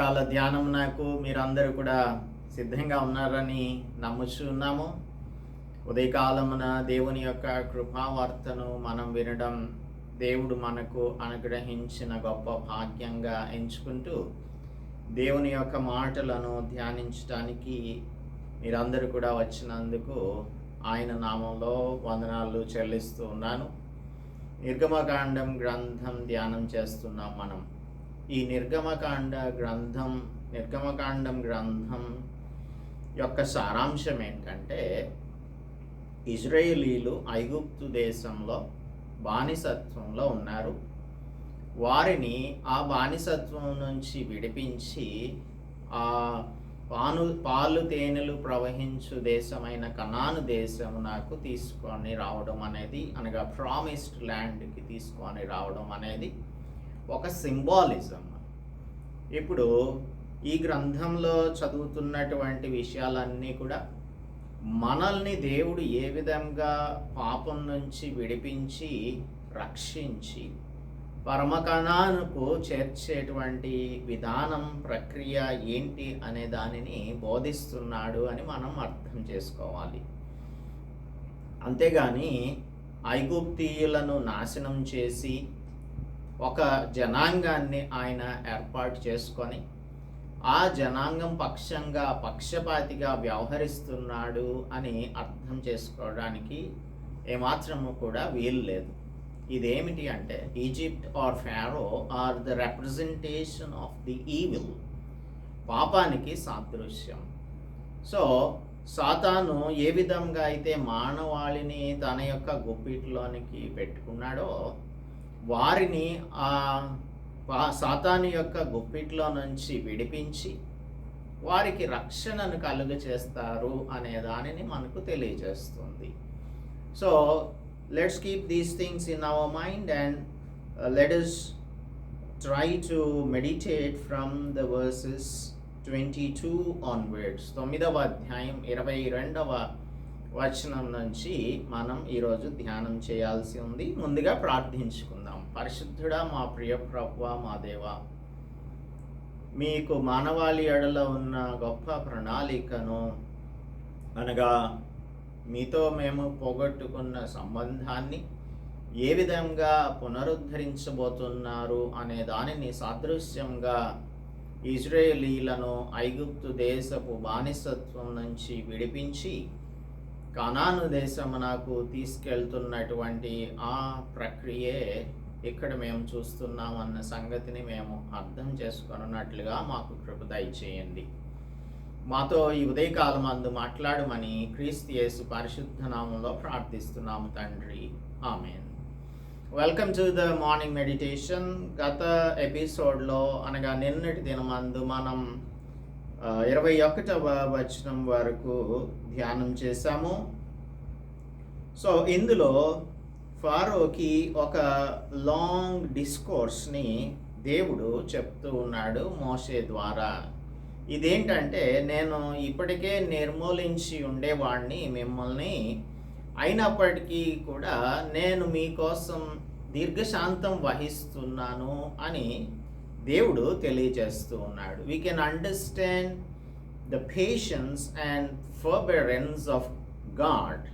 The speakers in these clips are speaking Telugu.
కాల ధ్యానం నాకు మీరందరూ కూడా సిద్ధంగా ఉన్నారని నమ్ముచున్నాము. ఉదయకాలమున దేవుని యొక్క కృపావార్తను మనం వినడం దేవుడు మనకు అనుగ్రహించిన గొప్ప భాగ్యంగా ఎంచుకుంటూ దేవుని యొక్క మాటలను ధ్యానించడానికి మీరందరూ కూడా వచ్చినందుకు ఆయన నామంలో వందనాలు చెల్లిస్తూ ఉన్నాను. నిర్గమకాండం గ్రంథం ధ్యానం చేస్తున్నాం మనం. ఈ నిర్గమకాండ గ్రంథం నిర్గమకాండం గ్రంథం యొక్క సారాంశం ఏంటంటే ఇజ్రాయేలీలు ఐగుప్తు దేశంలో బానిసత్వంలో ఉన్నారు. వారిని ఆ బానిసత్వం నుంచి విడిపించి ఆ పాను పాలు తేనెలు ప్రవహించు దేశమైన కనాను దేశం నాకు తీసుకొని రావడం అనేది అనగా ప్రామిస్డ్ ల్యాండ్కి తీసుకొని రావడం అనేది ఒక సింబాలిజం. ఇప్పుడు ఈ గ్రంథంలో చదువుతున్నటువంటి విషయాలన్నీ కూడా మనల్ని దేవుడు ఏ విధంగా పాపం నుంచి విడిపించి రక్షించి పరమకణానుకు చేర్చేటువంటి విధానం ప్రక్రియ ఏంటి అనే దానిని బోధిస్తున్నాడు అని మనం అర్థం చేసుకోవాలి. అంతేగాని ఐగుప్తీయులను నాశనం చేసి ఒక జనాంగాన్ని ఆయన ఏర్పాటు చేసుకొని ఆ జనాంగం పక్షంగా పక్షపాతిగా వ్యవహరిస్తున్నాడు అని అర్థం చేసుకోవడానికి ఏమాత్రము కూడా వీలు లేదు. ఇదేమిటి అంటే Egypt or Pharaoh or the representation of the evil. పాపానికి సాదృశ్యం. సో సాతాను ఏ విధంగా అయితే మానవాళిని తన యొక్క గుప్పిట్లోనికి పెట్టుకున్నాడో వారిని ఆ సాతాను యొక్క గుప్పిట్లో నుంచి విడిపించి వారికి రక్షణను కలుగ చేస్తారు అనే దానిని మనకు తెలియజేస్తుంది. So let's keep these things in our mind and let us try to meditate from the verses twenty two onwards తొమ్మిదవ అధ్యాయం ఇరవై రెండవ వచనం నుంచి మనం ఈరోజు ధ్యానం చేయాల్సి ఉంది. ముందుగా ప్రార్థించుకుందాం. పరిశుద్ధుడా మా ప్రియ ప్రభువ మా దేవ మీకు మానవాళి ఎడలో ఉన్న గొప్ప ప్రణాళికను అనగా మీతో మేము పోగొట్టుకున్న సంబంధాన్ని ఏ విధంగా పునరుద్ధరించబోతున్నారు అనే దానిని సాదృశ్యంగా ఇజ్రాయేలీలను ఐగుప్తు దేశపు బానిసత్వం నుంచి విడిపించి కనాను దేశమునకు తీసుకెళ్తున్నటువంటి ఆ ప్రక్రియే ఇక్కడ మేము చూస్తున్నామన్న సంగతిని మేము అర్థం చేసుకున్నట్లుగా మాకు కృప దయచేయండి. మాతో ఈ ఉదయకాలం అందు మాట్లాడమని క్రీస్తు యేసు పరిశుద్ధ నామంలో ప్రార్థిస్తున్నాము తండ్రి. Amen. Welcome to the morning meditation గత ఎపిసోడ్లో అనగా నిన్నటి దినమందు మనం ఇరవై ఒకటవ వచనం వరకు ధ్యానం చేశాము. సో ఇందులో ఫారోకి ఒక లాంగ్ డిస్కోర్స్ని దేవుడు చెప్తూ ఉన్నాడు మోసే ద్వారా. ఇదేంటంటే నేను ఇప్పటికే నిర్మూలించి ఉండేవాడిని మిమ్మల్ని అయినప్పటికీ కూడా నేను మీకోసం దీర్ఘశాంతం వహిస్తున్నాను అని దేవుడు తెలియజేస్తూ ఉన్నాడు. We can understand the patience and forbearance of God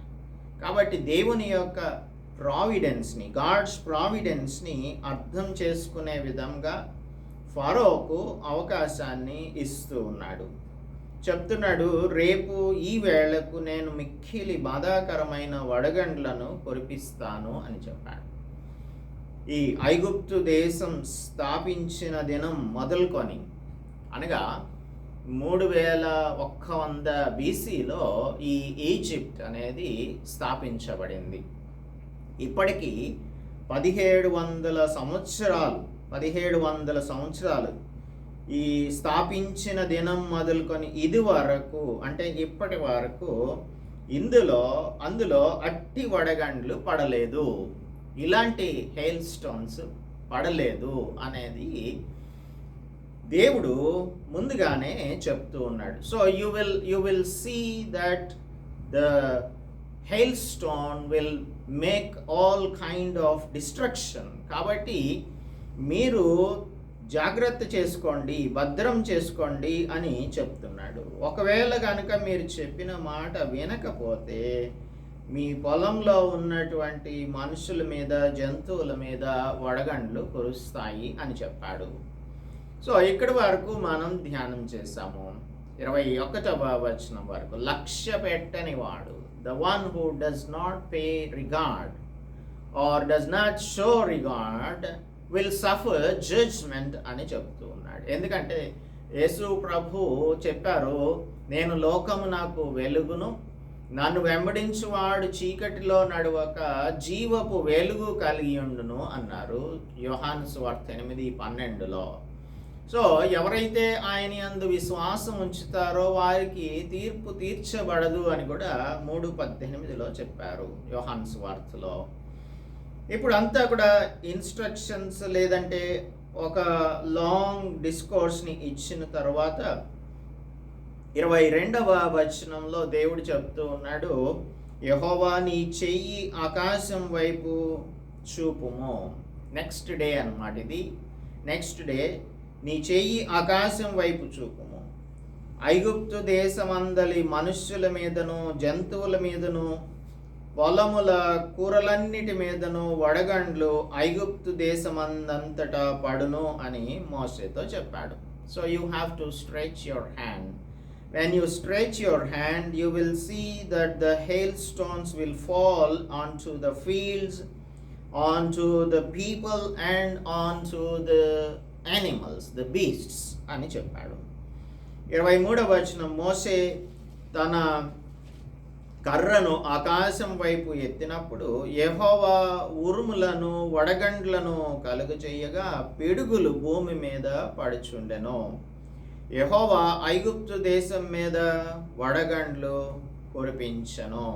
కాబట్టి దేవుని యొక్క ప్రావిడెన్స్ని గాడ్స్ ప్రావిడెన్స్ని అర్థం చేసుకునే విధంగా ఫరోకు అవకాశాన్ని ఇస్తూ ఉన్నాడు. చెప్తున్నాడు రేపు ఈ వేళకు నేను మిక్కిలి బాధాకరమైన వడగండ్లను కురిపిస్తాను అని చెప్పాడు. ఈ ఐగుప్తు దేశం స్థాపించిన దినం మొదలుకొని అనగా మూడు వేల ఒక్క వంద బీసీలో ఈ ఈజిప్ట్ అనేది స్థాపించబడింది. ఇప్పటికీ పదిహేడు వందల సంవత్సరాలు పదిహేడు వందల సంవత్సరాలు ఈ స్థాపించిన దినం మొదలుకొని ఇది వరకు అంటే ఇప్పటి వరకు ఇందులో అందులో అట్టి వడగండ్లు పడలేదు. ఇలాంటి హెయిల్ స్టోన్స్ పడలేదు అనేది దేవుడు ముందుగానే చెప్తూ ఉన్నాడు. So you will you will see that the hail stone will make all kind of destruction కాబట్టి మీరు జాగ్రత్త చేసుకోండి భద్రం చేసుకోండి అని చెప్తున్నాడు. ఒకవేళ కనుక మీరు చెప్పిన మాట వినకపోతే మీ పొలంలో ఉన్నటువంటి మనుషుల మీద జంతువుల మీద వడగండ్లు కురుస్తాయి అని చెప్పాడు. సో ఇక్కడి వరకు మనం ధ్యానం చేసాము ఇరవై ఒకటవ వచనం వరకు. లక్ష్య పెట్టని వాడు. The one who does not pay regard or does not show regard will suffer judgment అని చెప్తూ ఉన్నాడు. ఎందుకంటే యేసు ప్రభు చెప్పారు నేను లోకము నాకు వెలుగును నన్ను వెంబడించువాడు చీకటిలో నడువక జీవపు వెలుగు కలిగి ఉండును అన్నారు యోహాను స్వార్థ ఎనిమిది పన్నెండులో. సో ఎవరైతే ఆయన అందు విశ్వాసం ఉంచుతారో వారికి తీర్పు తీర్చబడదు అని కూడా మూడు పద్దెనిమిదిలో చెప్పారు యోహాన్ స్వార్థలో ఇప్పుడు అంతా కూడా ఇన్స్ట్రక్షన్స్ లేదంటే ఒక లాంగ్ డిస్కోర్స్ని ఇచ్చిన తర్వాత ఇరవై రెండవ వచనంలో దేవుడు చెప్తూ ఉన్నాడు యహోవా నీ చెయ్యి ఆకాశం వైపు చూపుము. నెక్స్ట్ డే అన్నమాట ఇది. నెక్స్ట్ డే నీ చెయ్యి ఆకాశం వైపు చూపుము. ఐగుప్తు దేశమందలి మనుష్యుల మీదను జంతువుల మీదను పొలముల కూరలన్నిటి మీదను వడగండ్లు ఐగుప్తు దేశమందంతటా పడును అని మోసేతో చెప్పాడు. So you have to stretch your hand When you stretch your hand, you will see that the hailstones will fall onto the fields, onto the people, and onto the animals, the beasts అని చెప్పాడు ఇరవై మూడవ వచనం మోసే తన కర్రను ఆకాశం వైపు ఎత్తినప్పుడు యహోవా ఉరుములను వడగండ్లను కలుగు చేయగా పిడుగులు భూమి మీద పడుచుండెను యహోవా ఐగుప్తు దేశం మీద వడగండ్లు కురిపించను.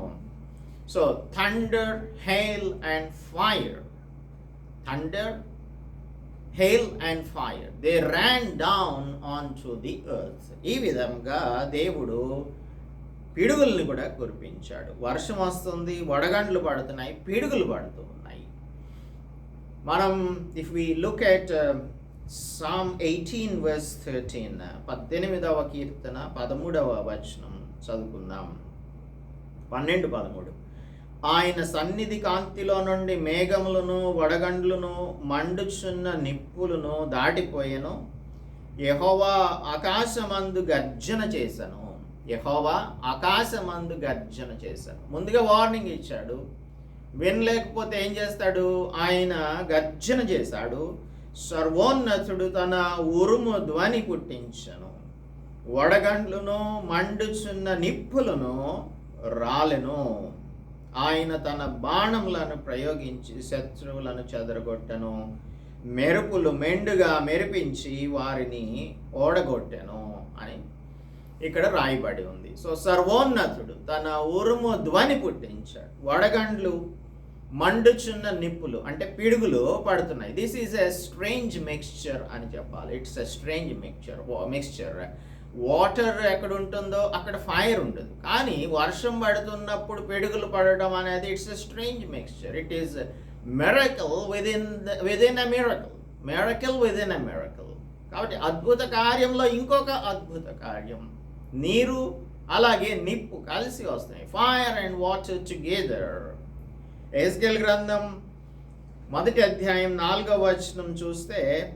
So thunder hail and fire thunder hail and fire they ran down on to the earth ఈ విధంగా దేవుడు పిడుగుల్ని కూడా కురిపించాడు. వర్షం వస్తుంది వడగండ్లు పడుతున్నాయి పిడుగులు పడుతూ ఉన్నాయి. మనం if we look at psalm eighteen verse thirteen పద్దెనిమిదవ కీర్తన పదమూడవ వచనం చదువుకుందాం. పన్నెండు పదమూడు. ఆయన సన్నిధి కాంతిలో నుండి మేఘములను వడగండ్లను మండుచున్న నిప్పులను దాటిపోయెను. యహోవా ఆకాశమందు గర్జన చేశాను యహోవా ఆకాశమందు గర్జన చేశాను ముందుగా వార్నింగ్ ఇచ్చాడు. వినలేకపోతే ఏం చేస్తాడు? ఆయన గర్జన చేశాడు. సర్వోన్నతుడు తన ఉరుము ధ్వని పుట్టించను. వడగండ్లను మండుచున్న నిప్పులను రాలెను. ఆయన తన బాణములను ప్రయోగించి శత్రువులను చెదరగొట్టెను. మెరుపులు మెండుగా మెరిపించి వారిని ఓడగొట్టెను అని ఇక్కడ రాయబడి ఉంది. సో సర్వోన్నతుడు తన ఉరుము ధ్వని పుట్టించాడు. వడగండ్లు మండుచున్న నిప్పులు అంటే పిడుగులు పడుతున్నాయి. This is a strange mixture అని చెప్పాలి. It's a strange mixture mixture water ఎక్కడ ఉంటుందో అక్కడ ఫైర్ ఉంటుంది. కానీ వర్షం పడుతున్నప్పుడు పిడుగులు పడడం అనేది it's a strange mixture it is miracle within within a miracle miracle within a miracle కాబట్టి అద్భుత కార్యంలో ఇంకొక అద్భుత కార్యం. నీరు అలాగే నిప్పు కలిసి వస్తాయి. ఫైర్ అండ్ వాటర్ టుగెదర్ ఎస్గెల్ గ్రంథం మొదటి అధ్యాయం నాలుగవ వచనం చూస్తే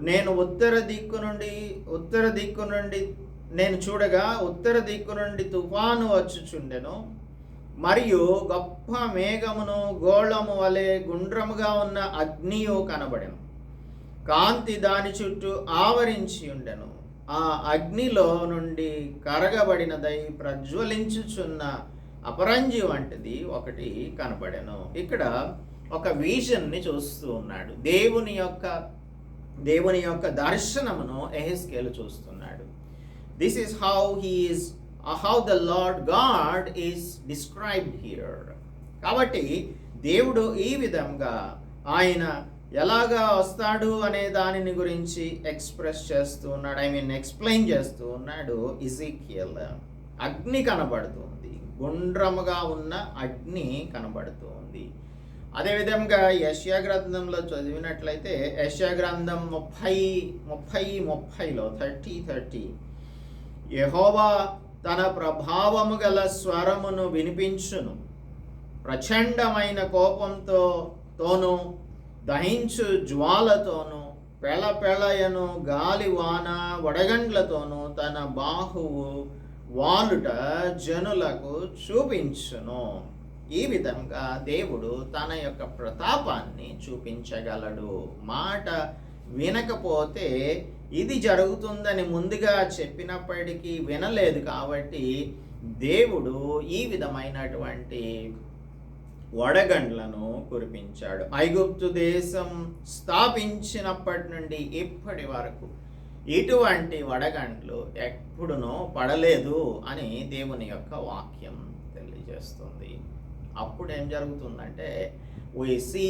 నేను ఉత్తర దిక్కు నుండి ఉత్తర దిక్కు నుండి నేను చూడగా ఉత్తర దిక్కు నుండి తుఫాను వచ్చుచుండెను. మరియు గొప్ప మేఘమును గోళము వలె గుండ్రముగా ఉన్న అగ్నియు కనబడెను. కాంతి దాని చుట్టూ ఆవరించి ఉండెను. ఆ అగ్నిలో నుండి కరగబడినదై ప్రజ్వలించుచున్న అపరంజి వంటిది ఒకటి కనబడెను. ఇక్కడ ఒక విజన్ని చూస్తూ ఉన్నాడు. దేవుని యొక్క దేవుని యొక్క దర్శనమును ఎహెస్కేలు చూస్తున్నాడు. This is how he is how the Lord God is described here కాబట్టి దేవుడు ఈ విధంగా ఆయన ఎలాగా వస్తాడు అనే దానిని గురించి ఎక్స్ప్రెస్ చేస్తూ ఉన్నాడు. ఐ మీన్ ఎక్స్ప్లెయిన్ చేస్తూ ఉన్నాడు. ఇజికియల్ అగ్ని కనబడుతుంది గుండ్రముగా ఉన్న అగ్ని కనబడుతోంది. అదేవిధంగా యశ్యా గ్రంథంలో చదివినట్లయితే యష్యా గ్రంథం ముప్పై ముప్పై ముప్పైలో థర్టీ థర్టీ. యహోవా తన ప్రభావము గల స్వరమును వినిపించును. ప్రచండమైన కోపంతో తోను దహించు జ్వాలతోను పెళపెళయను గాలి వాన వడగండ్లతోనూ తన బాహువు వాలుట జనులకు చూపించును. ఈ విధంగా దేవుడు తన యొక్క ప్రతాపాన్ని చూపించగలడు. మాట వినకపోతే ఇది జరుగుతుందని ముందుగా చెప్పినప్పటికీ వినలేదు కాబట్టి దేవుడు ఈ విధమైనటువంటి వడగండ్లను కురిపించాడు. ఐగుప్తు దేశం స్థాపించినప్పటి నుండి ఇప్పటి వరకు ఇటువంటి వడగండ్లు ఎప్పుడునో పడలేదు అని దేవుని యొక్క వాక్యం తెలియజేస్తుంది. అప్పుడు ఏం జరుగుతుందంటే వి సీ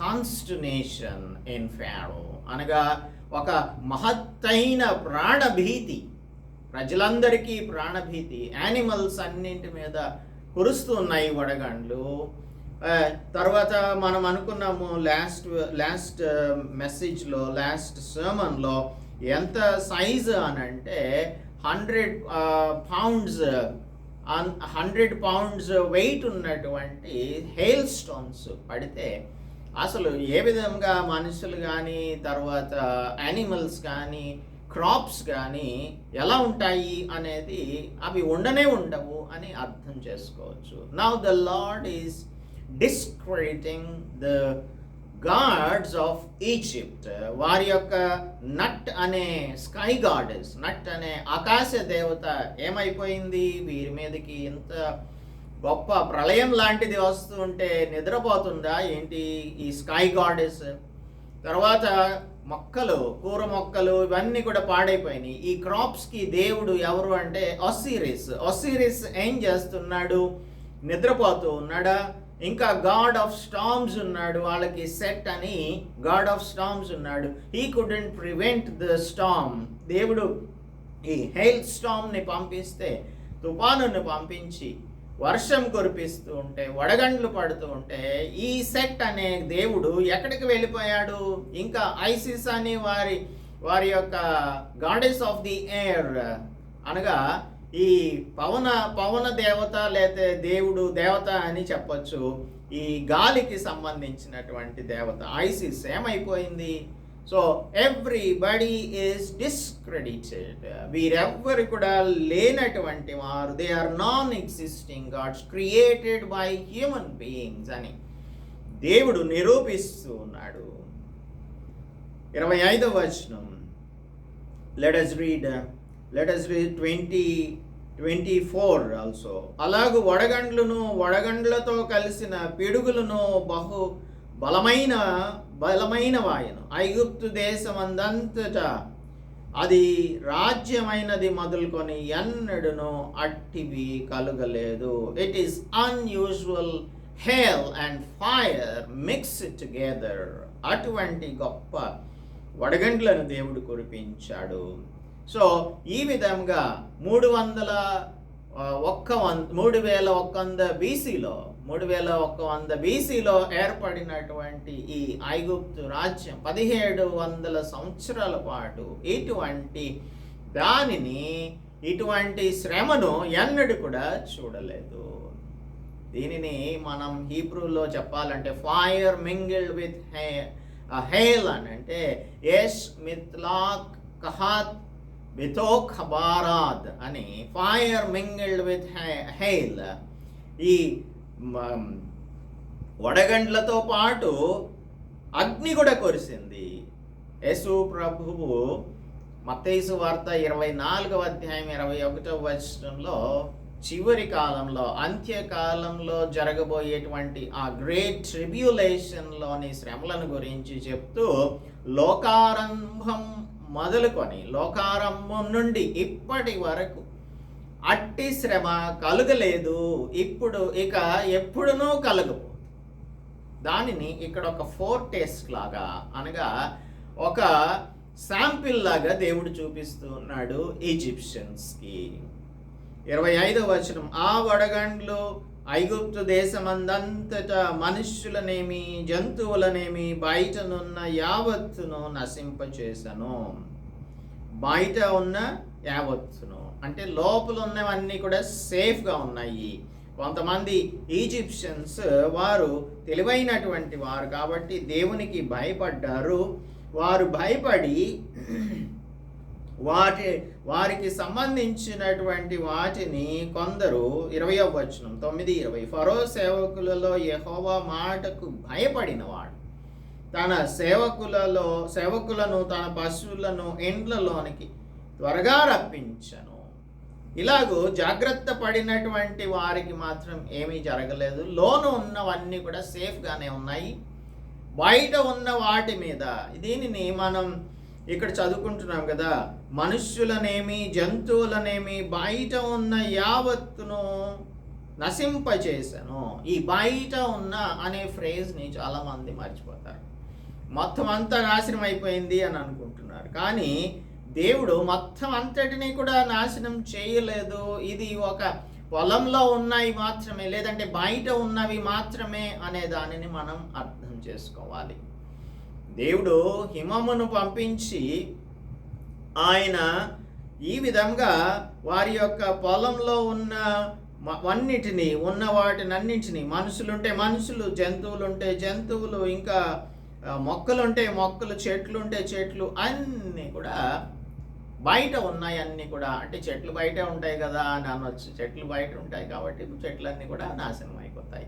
కాన్స్టినేషన్ ఇన్ ఫ్యాడో అనగా ఒక మహత్తైన ప్రాణభీతి ప్రజలందరికీ ప్రాణభీతి యానిమల్స్ అన్నింటి మీద కురుస్తున్నాయి వడగండ్లు. తర్వాత మనం అనుకున్నాము లాస్ట్ లాస్ట్ మెసేజ్లో లాస్ట్ సర్మన్లో ఎంత సైజు అని అంటే hundred pounds hundred pounds weight ఉన్నటువంటి హెయిల్ స్టోన్స్ పడితే అసలు ఏ విధంగా మనుషులు కానీ తర్వాత యానిమల్స్ కానీ క్రాప్స్ కానీ ఎలా ఉంటాయి అనేది అవి ఉండనే ఉండవు అని అర్థం చేసుకోవచ్చు. Now the Lord is discrediting the gods of Egypt వారి యొక్క నట్ అనే స్కై గాడెస్ నట్ అనే ఆకాశ దేవత ఏమైపోయింది? వీరి మీదకి ఇంత గొప్ప ప్రళయం లాంటిది వస్తుంటే నిద్రపోతుందా? ఏంటి ఈ స్కై గాడెస్ తర్వాత మొక్కలు కూర మొక్కలు ఇవన్నీ కూడా పాడైపోయినాయి. ఈ క్రాప్స్కి దేవుడు ఎవరు అంటే ఒసిరిస్ ఒసిరిస్ ఏం చేస్తున్నాడు? నిద్రపోతూ ఉన్నాడా? ఇంకా గాడ్ ఆఫ్ స్టామ్స్ ఉన్నాడు వాళ్ళకి సెట్ అని గాడ్ ఆఫ్ స్టామ్స్ ఉన్నాడు. He couldn't prevent the storm దేవుడు ఈ హెయిల్ స్టామ్ని పంపిస్తే తుఫానుని పంపించి వర్షం కురిపిస్తూ ఉంటే వడగండ్లు పడుతూ ఉంటే ఈ సెట్ అనే దేవుడు ఎక్కడికి వెళ్ళిపోయాడు? ఇంకా ఐసిస్ అని వారి వారి యొక్క గాడెస్ ఆఫ్ ది ఎయిర్ అనగా ఈ పవన పవన దేవత లేతే దేవుడు దేవత అని చెప్పొచ్చు. ఈ గాలికి సంబంధించినటువంటి దేవత ఐసిస్ ఏమైపోయింది? సో ఎవ్రీబడి ఈస్ డిస్క్రెడిటెడ్ వీరెవ్వరు కూడా లేనటువంటి వారు they are non existing gods created by human beings అని దేవుడు నిరూపిస్తూ ఉన్నాడు. ఇరవై ఐదవ వచనం. Let us read let us twenty twenty four also అలాగే వడగండ్లను వడగండ్లతో కలిసిన పిడుగులను బహు బలమైన బలమైన వాయను. ఐగుప్తు దేశమందంతటా అది రాజ్యమైనది మొదలుకొని ఎన్నడను అట్టివి కలుగలేదు. It is unusual hail and fire mix together అటువంటి గొప్ప వడగండ్లను దేవుడు కురిపించాడు. సో ఈ విధంగా మూడు వందల ఒక్క వంద మూడు వేల ఒక్క వంద బీసీలో మూడు వేల ఒక్క వంద బీసీలో ఏర్పడినటువంటి ఈ ఐగుప్తు రాజ్యం పదిహేడు వందల సంవత్సరాల పాటు ఇటువంటి దానిని ఇటువంటి శ్రమను ఎన్నడూ కూడా చూడలేదు. దీనిని మనం హీబ్రూలో చెప్పాలంటే fire mingled with hey hail అని అంటే ఎస్ మిత్లాక్ కహాత్ బితోక్ బారాద్ అని ఫైర్ మింగిల్డ్ విత్ హెయిల్ ఈ వడగండ్లతో పాటు అగ్ని కూడా కురిసింది. యేసు ప్రభువు మతేసు వార్త ఇరవై నాలుగవ అధ్యాయం ఇరవై ఒకటవ వచనంలో చివరి కాలంలో అంత్యకాలంలో జరగబోయేటువంటి ఆ గ్రేట్ ట్రిబ్యులేషన్లోని శ్రమలను గురించి చెప్తూ లోకారంభం మొదలుకొని లోకారంభం నుండి ఇప్పటి వరకు అట్టి శ్రమ కలుగలేదు. ఇప్పుడు ఇక ఎప్పుడునూ కలగదు దానిని ఇక్కడ ఒక ఫోర్ టెస్ట్ లాగా అనగా ఒక శాంపిల్ లాగా దేవుడు చూపిస్తూ ఉన్నాడు ఈజిప్షియన్స్కి. ఇరవై ఐదవ వచనం ఆ వడగండ్లు ఐగుప్తు దేశమందంతట మనుష్యులనేమి జంతువులనేమి బయటనున్న యావత్తును నశింపచేసను. బయట ఉన్న యావత్తును. అంటే లోపల ఉన్నవన్నీ కూడా సేఫ్గా ఉన్నాయి. కొంతమంది ఈజిప్షియన్స్ వారు తెలివైనటువంటి వారు కాబట్టి దేవునికి భయపడ్డారు. వారు భయపడి వాటి వారికి సంబంధించినటువంటి వాటిని కొందరు ఇరవై వచనం తొమ్మిది ఇరవై ఫరో సేవకులలో యహోవా మాటకు భయపడినవాడు. తన సేవకులలో సేవకులను తన పశువులను ఎండ్లలోనికి త్వరగా రప్పించను. ఇలాగూ జాగ్రత్త పడినటువంటి వారికి మాత్రం ఏమీ జరగలేదు. లోను ఉన్నవన్నీ కూడా సేఫ్గానే ఉన్నాయి. బయట ఉన్న వాటి మీద దీనిని మనం ఇక్కడ చదువుకుంటున్నాం కదా మనుష్యులనేమి జంతువులనేమి బయట ఉన్న యావత్తును నశింపచేశాను ఈ బయట ఉన్న అనే ఫ్రేజ్ని చాలామంది మర్చిపోతారు. మొత్తం అంతా నాశనం అయిపోయింది అని అనుకుంటున్నారు. కానీ దేవుడు మొత్తం అంతటినీ కూడా నాశనం చేయలేదు. ఇది ఒక పొలంలో ఉన్నాయి మాత్రమే లేదంటే బయట ఉన్నవి మాత్రమే అనే దానిని మనం అర్థం చేసుకోవాలి. దేవుడు హిమమును పంపించి ఆయన ఈ విధంగా వారి యొక్క పొలంలో ఉన్న మ- అన్నిటినీ ఉన్న వాటినన్నింటినీ మనుషులుంటే మనుషులు జంతువులుంటే జంతువులు ఇంకా మొక్కలుంటే మొక్కలు చెట్లుంటే చెట్లు అన్నీ కూడా బయట ఉన్నాయి అన్నీ కూడా. అంటే చెట్లు బయటే ఉంటాయి కదా అని అనొచ్చు. చెట్లు బయట ఉంటాయి కాబట్టి చెట్లన్నీ కూడా నాశనం అయిపోతాయి.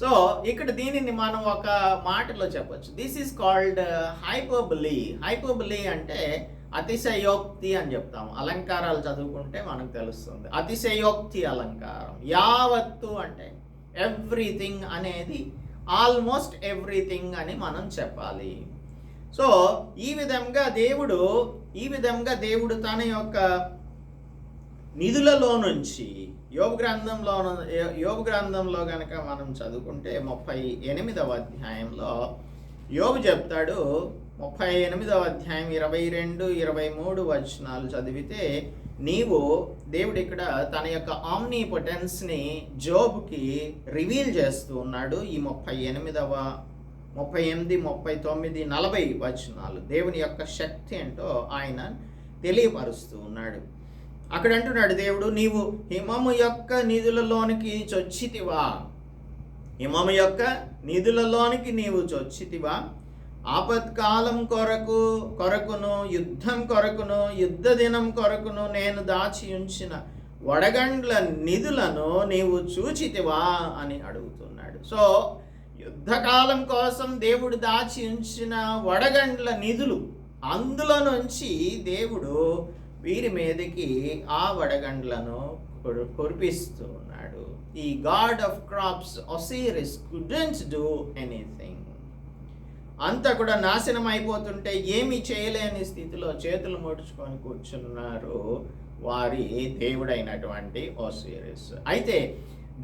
సో ఇక్కడ దీనిని మనం ఒక మాటలో చెప్పొచ్చు. This is called hyperbole hyperbole అంటే అతిశయోక్తి అని చెప్తాము. అలంకారాలు చదువుకుంటే మనకు తెలుస్తుంది. అతిశయోక్తి అలంకారం. యావత్తు అంటే ఎవ్రీథింగ్ అనేది ఆల్మోస్ట్ ఎవ్రీథింగ్ అని మనం చెప్పాలి. సో ఈ విధంగా దేవుడు ఈ విధంగా దేవుడు తన యొక్క నిధులలో నుంచి యోగ గ్రంథంలో యోగ గ్రంథంలో కనుక మనం చదువుకుంటే ముప్పై ఎనిమిదవ అధ్యాయంలో యోగు చెప్తాడు ముప్పై ఎనిమిదవ అధ్యాయం ఇరవై రెండు ఇరవై మూడు వచనాలు చదివితే నీవు దేవుడు ఇక్కడ తన యొక్క ఆమ్నీ పొటెన్స్ని జోబ్కి రివీల్ చేస్తూ ఉన్నాడు. ఈ ముప్పై ఎనిమిదవ ముప్పై ఎనిమిది ముప్పై తొమ్మిది నలభై వచనాలు దేవుని యొక్క శక్తి ఏంటో ఆయన తెలియపరుస్తూ ఉన్నాడు. అక్కడ అంటున్నాడు దేవుడు నీవు హిమము యొక్క నిధులలోనికి చొచ్చితివా? హిమము యొక్క నిధులలోనికి నీవు చొచ్చితివా? ఆపత్కాలం కొరకు కొరకును యుద్ధం కొరకును యుద్ధ దినం కొరకును నేను దాచి ఉంచిన వడగండ్ల నిధులను నీవు చూచితివా? అని అడుగుతున్నాడు. సో యుద్ధకాలం కోసం దేవుడు దాచి ఉంచిన వడగండ్ల నిధులు అందులో నుంచి దేవుడు వీరి మీదకి ఆ వడగండ్లను కురిపిస్తూ ఉన్నాడు. ఈ god of crops Osiris couldn't do anything అంతా కూడా నాశనం అయిపోతుంటే ఏమీ చేయలేని స్థితిలో చేతులు ముడుచుకొని కూర్చున్నారు వారి దేవుడైనటువంటి ఒసీరిస్ అయితే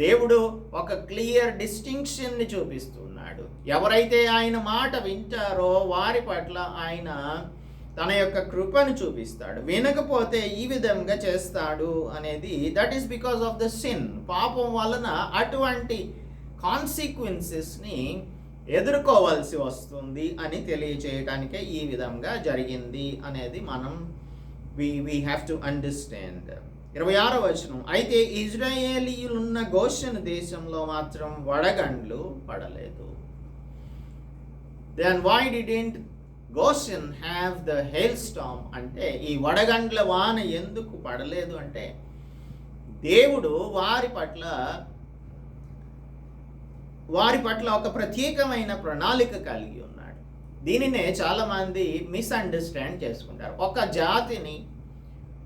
దేవుడు ఒక క్లియర్ డిస్టింక్షన్ని చూపిస్తున్నాడు. ఎవరైతే ఆయన మాట వింటారో వారి పట్ల ఆయన తన యొక్క కృపను చూపిస్తాడు. వినకపోతే ఈ విధంగా చేస్తాడు అనేది that is because of the sin పాపం వలన అటువంటి కాన్సిక్వెన్సెస్ని ఎదుర్కోవాల్సి వస్తుంది అని తెలియచేయటానికే ఈ విధంగా జరిగింది అనేది మనం we we have to understand ఇరవై ఆరో వచనం. అయితే ఇజ్రాయేలీయులున్న గోషన్ దేశంలో మాత్రం వడగండ్లు పడలేదు. Then why didn't Goshen have the hail storm అంటే ఈ వడగండ్ల వాన ఎందుకు పడలేదు అంటే దేవుడు వారి పట్ల వారి పట్ల ఒక ప్రత్యేకమైన ప్రణాళిక కలిగి ఉన్నాడు. దీనినే చాలామంది మిస్అండర్స్టాండ్ చేసుకుంటారు. ఒక జాతిని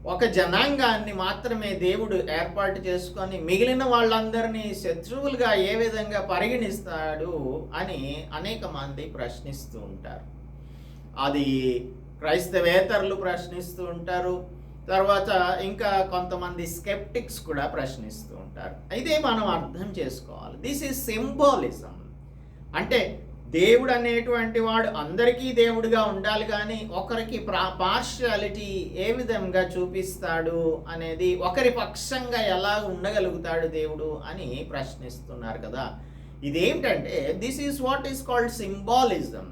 ఒక జనాంగాన్ని మాత్రమే దేవుడు ఏర్పాటు చేసుకొని మిగిలిన వాళ్ళందరినీ శత్రువులుగా ఏ విధంగా పరిగణిస్తాడు అని అనేక మంది ప్రశ్నిస్తూ ఉంటారు. అది క్రైస్తవేతరులు ప్రశ్నిస్తూ ఉంటారు. తర్వాత ఇంకా కొంతమంది స్కెప్టిక్స్ కూడా ప్రశ్నిస్తూ ఉంటారు. అయితే మనం అర్థం చేసుకోవాలి. దిస్ ఈజ్ సింబాలిజం అంటే దేవుడు అనేటువంటి వాడు అందరికీ దేవుడిగా ఉండాలి కానీ ఒకరికి పార్షియాలిటీ ఏ విధంగా చూపిస్తాడు అనేది ఒకరి పక్షంగా ఎలా ఉండగలుగుతాడు దేవుడు అని ప్రశ్నిస్తున్నారు కదా. ఇదేంటంటే this is what is called symbolism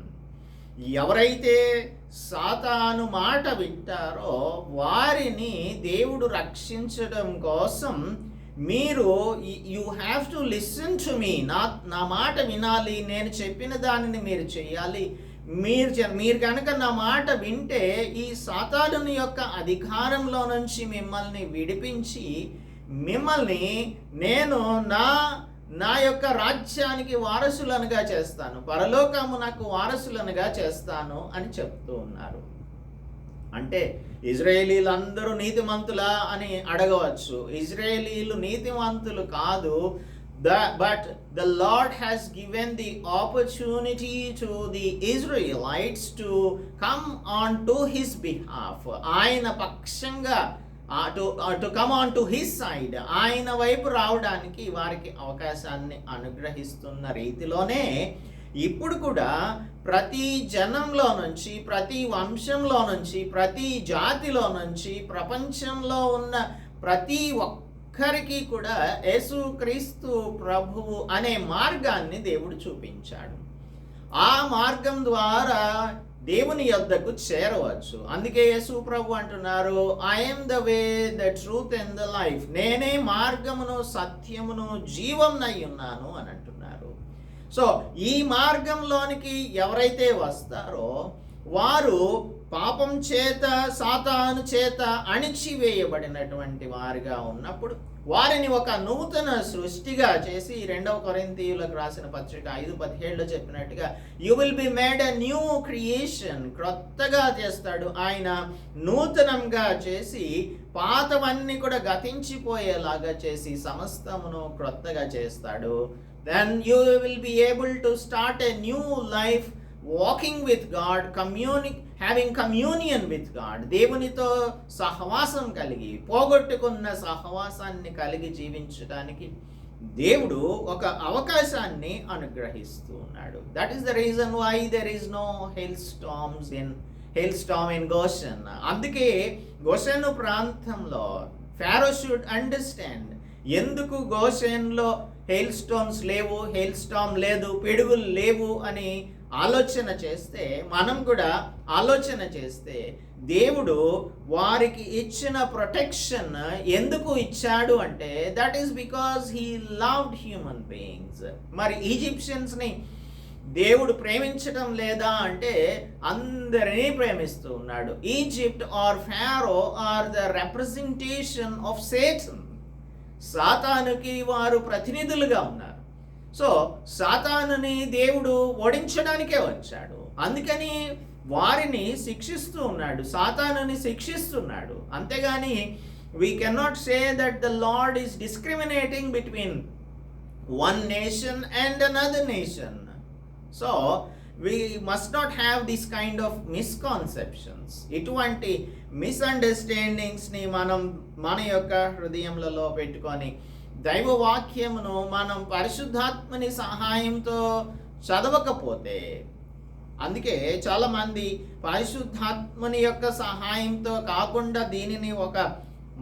ఎవరైతే సాతాను మాట వింటారో వారిని దేవుడు రక్షించడం కోసం మీరు you have to listen to me నా నా మాట వినాలి. నేను చెప్పిన దానిని మీరు చేయాలి. మీరు మీరు కనుక నా మాట వింటే ఈ సాతాను యొక్క అధికారంలో నుంచి మిమ్మల్ని విడిపించి మిమ్మల్ని నేను నా నా యొక్క రాజ్యానికి వారసులనుగా చేస్తాను. పరలోకము నాకు వారసులనుగా చేస్తాను అని చెప్తూ ఉన్నారు. అంటే ఇజ్రాయేలీలు అందరూ నీతిమంతులా అని అడగవచ్చు. ఇజ్రాయేలీలు నీతిమంతులు కాదు. The but the Lord has given the opportunity to the Israelites to come on to his behalf ఆయన పక్షంగా to to come on to his side ఆయన వైపు రావడానికి వారికి అవకాశాన్ని అనుగ్రహిస్తున్న రీతిలోనే ఇప్పుడు కూడా ప్రతి జనంలో నుంచి ప్రతి వంశంలో నుంచి ప్రతి జాతిలో నుంచి ప్రపంచంలో ఉన్న ప్రతి ఒక్కరికి కూడా యేసుక్రీస్తు ప్రభువు అనే మార్గాన్ని దేవుడు చూపించాడు. ఆ మార్గం ద్వారా దేవుని యొద్దకు చేరవచ్చు. అందుకే యేసు ప్రభు అంటున్నారు I'm the way the truth and the life నేనే మార్గమును సత్యమును జీవంనై ఉన్నాను అని అంటున్నారు. సో ఈ మార్గంలోనికి ఎవరైతే వస్తారో వారు పాపం చేత సాతాను చేత అణిచివేయబడినటువంటి వారిగా ఉన్నప్పుడు వారిని ఒక నూతన సృష్టిగా చేసి రెండవ కొరింతీయులకు రాసిన పత్రిక ఐదు పదిహేడులో చెప్పినట్టుగా you will be made a new creation క్రొత్తగా చేస్తాడు ఆయన. నూతనంగా చేసి పాతవన్నీ కూడా గతించిపోయేలాగా చేసి సమస్తమును క్రొత్తగా చేస్తాడు. Then you will be able to start a new life walking with God communic having communion with God దేవునితో సహవాసం కలిగి పోగొట్టుకున్న సహవాసాన్ని కలిగి జీవించడానికి దేవుడు ఒక అవకాశాన్ని అనుగ్రహిస్తూ ఉన్నాడు. That is the reason why there is no hail storms in hail storm in Goshen అందుకే గోషన్ ప్రాంతంలో ఫారో షుడ్ అండర్స్టాండ్ ఎందుకు గోషన్లో హెయిల్ స్టోన్స్ లేవు హెయిల్ స్టామ్ లేదు పిడుగులు లేవు అని ఆలోచన చేస్తే మనం కూడా ఆలోచన చేస్తే దేవుడు వారికి ఇచ్చిన ప్రొటెక్షన్ ఎందుకు ఇచ్చాడు అంటే that is because he loved human beings మరి ఈజిప్షియన్స్ని దేవుడు ప్రేమించటం లేదా అంటే అందరినీ ప్రేమిస్తూ ఉన్నాడు. Egypt or Pharaoh are the representation of Satan's సాతానుకి వారు ప్రతినిధులుగా ఉన్నారు. సో సాతానుని దేవుడు ఓడించడానికే వచ్చాడు. అందుకని వారిని శిక్షిస్తూ ఉన్నాడు. సాతానుని శిక్షిస్తున్నాడు. అంతేగాని we cannot say that the Lord is discriminating between one nation and another nation so we must not have this kind of misconceptions ఇటువంటి మిస్అండర్స్టాండింగ్స్ని మనం మన యొక్క హృదయంలో పెట్టుకొని దైవ వాక్యమును మనం పరిశుద్ధాత్మని సహాయంతో చదవకపోతే అందుకే చాలామంది పరిశుద్ధాత్మని యొక్క సహాయంతో కాకుండా దీనిని ఒక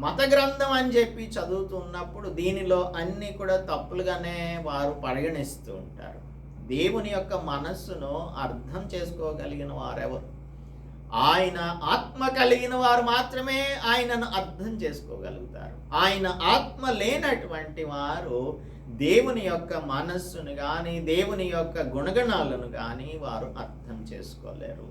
మత గ్రంథం అని చెప్పి చదువుతున్నప్పుడు దీనిలో అన్నీ కూడా తప్పులుగానే వారు పరిగణిస్తూ ఉంటారు. దేవుని యొక్క మనస్సును అర్థం చేసుకోగలిగిన వారెవరు? ఆయన ఆత్మ కలిగిన వారు మాత్రమే ఆయనను అర్థం చేసుకోగలుగుతారు. ఆయన ఆత్మ లేనటువంటి వారు దేవుని యొక్క మనస్సును కానీ దేవుని యొక్క గుణగణాలను కానీ వారు అర్థం చేసుకోలేరు.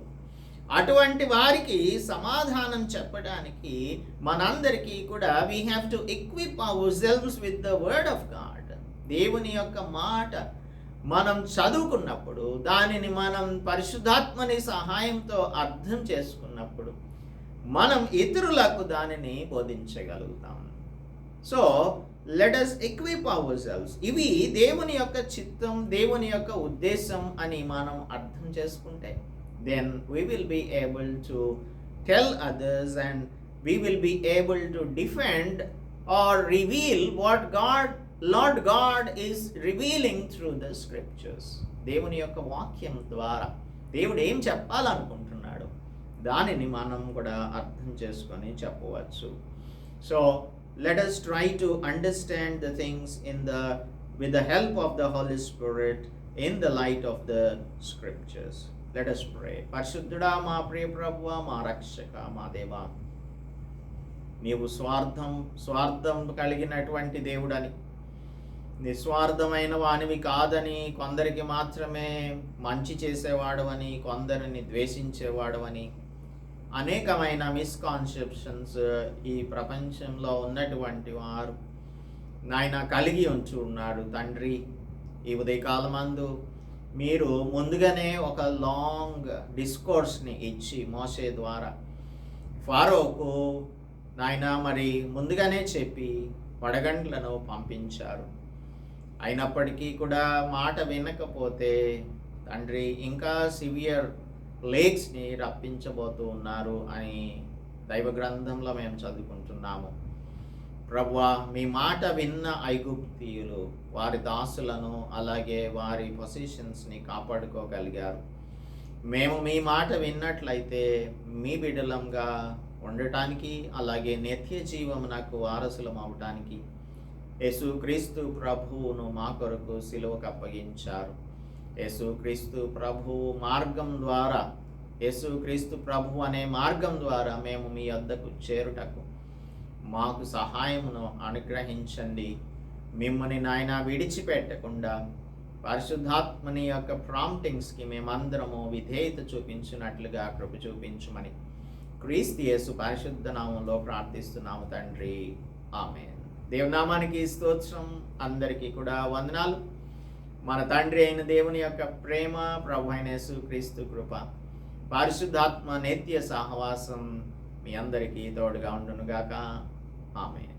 అటువంటి వారికి సమాధానం చెప్పడానికి మనందరికీ కూడా we have to equip ourselves with the word of God దేవుని యొక్క మాట మనం చదువుకున్నప్పుడు దానిని మనం పరిశుద్ధాత్మని సహాయంతో అర్థం చేసుకున్నప్పుడు మనం ఇతరులకు దానిని బోధించగలుగుతాం. So let us equip ourselves ఇవి దేవుని యొక్క చిత్తం దేవుని యొక్క ఉద్దేశం అని మనం అర్థం చేసుకుంటే then we will be able to tell others and we will be able to defend or reveal what God Lord God is revealing through the scriptures దేవుని యొక్క వాక్యం ద్వారా దేవుడు ఏం చెప్పాలనుకుంటున్నాడు దానిని మనం కూడా అర్థం చేసుకొని చెప్పవచ్చు. So let us try to understand the things in the with the help of the Holy Spirit in the light of the scriptures let us pray పరిశుద్ధుడా మా ప్రియ ప్రభువ మా రక్షక మా దేవా. నీవు స్వార్థం స్వార్థం కలిగినటువంటి దేవుడని నిస్వార్థమైన వానివి కాదని కొందరికి మాత్రమే మంచి చేసేవాడవని కొందరిని ద్వేషించేవాడవని అనేకమైన మిస్కాన్సెప్షన్స్ ఈ ప్రపంచంలో ఉన్నటువంటి వారు నాయన కలిగి ఉంచి ఉన్నాడు తండ్రి ఈ ఉదయకాలమందు మీరు ముందుగానే ఒక లాంగ్ డిస్కోర్స్ని ఇచ్చి మోసే ద్వారా ఫారోకు నాయన మరి ముందుగానే చెప్పి వడగండ్లను పంపించారు. అయినప్పటికీ కూడా మాట వినకపోతే తండ్రి ఇంకా సివియర్ ప్లేగ్స్ని రప్పించబోతూ ఉన్నారు అని దైవ గ్రంథంలో మేము చదువుకుంటున్నాము. ప్రభు మీ మాట విన్న ఐగుప్తీయులు వారి దాసులను అలాగే వారి పొజిషన్స్ని కాపాడుకోగలిగారు. మేము మీ మాట విన్నట్లయితే మీ బిడలంగా ఉండటానికి అలాగే నిత్య జీవమునకు వారసులం అవటానికి యేసుక్రీస్తు ప్రభువును మా కొరకు సిలువకు అప్పగించారు. యేసుక్రీస్తు ప్రభు మార్గం ద్వారా యేసుక్రీస్తు ప్రభు అనే మార్గం ద్వారా మేము మీ వద్దకు చేరుటకు మాకు సహాయమును అనుగ్రహించండి. మిమ్మల్ని నాయన విడిచిపెట్టకుండా పరిశుద్ధాత్మని యొక్క ప్రాంప్టింగ్స్కి మేమందరము విధేయత చూపించినట్లుగా కృప చూపించమని క్రీస్తు యేసు పరిశుద్ధ నామంలో ప్రార్థిస్తున్నాము తండ్రి. ఆమె దేవునామానికి స్తోత్రం. అందరికీ కూడా వందనాలు. మన తండ్రి అయిన దేవుని యొక్క ప్రేమ ప్రభు అయిన యేసు క్రీస్తు కృప పరిశుద్ధాత్మ నేత్య సహవాసం మీ అందరికీ తోడుగా ఉండునుగాక. ఆమె